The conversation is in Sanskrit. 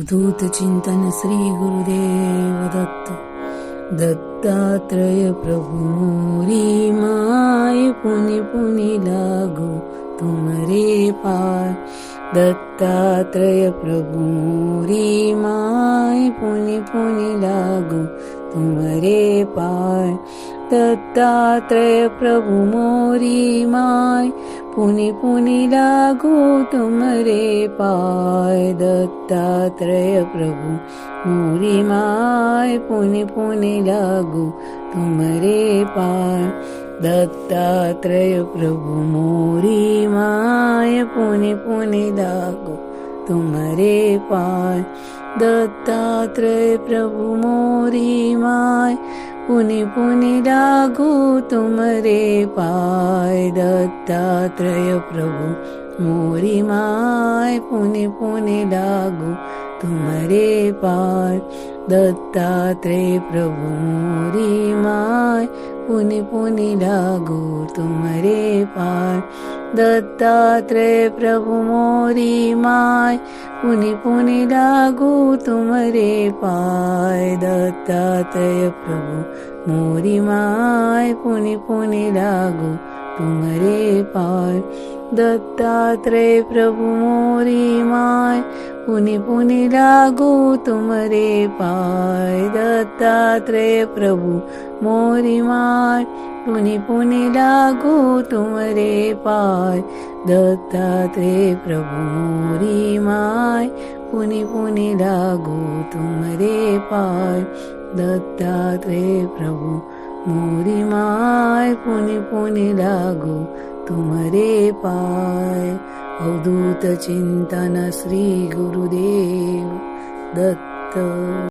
अवधूत चिंतन श्री गुरुदेव दत्त दत्तात्रय प्रभु मोरी माय पुनि पुनि लागू तुमरे पाय दत्तात्रय प्रभु मोरी माय पुनि पुनि लागू तुमरे पाय दत्तात्रय प्रभु मोरी माय पुनि पुनि लागू तुमरे पाय दत्तात्रय प्रभु। मोरी माय पुनि पुनि लागू तुमरे पाय दत्तात्रय प्रभु। मोरी माय पुनि पुनि लागू तुमरे पाय दत्तात्रय प्रभु। मोरी माय पुनि पुनि लागू तुमरे पाय दत्तात्रय प्रभु मोरी माय पुनि पुनि लागू तुमरे पाय दत्तात्रय प्रभु मोरी माय पुनि पुनि लागू तुमरे पाय दत्तात्रय प्रभु मोरी माय पुनि पुनि लागू तुमरे पाय दत्तात्रय प्रभु। मोरी माय पुनि पुनि लागू तुमरे पाय। दत्तात्रय प्रभु, मोरी माय पुनि पुनि लागू तुमरे पाय। दत्तात्रय प्रभु, मोरी माय पुनि पुनि लागू तुमरे पाय। दत्तात्रय प्रभु, मोरी माय पुनि पुनि लागू तुमरे पाय दत्तात्रय प्रभु मोरी माय। पुनि पुनि लागू तुमरे पाय अवधूत चिन्तन श्री गुरुदेव दत्त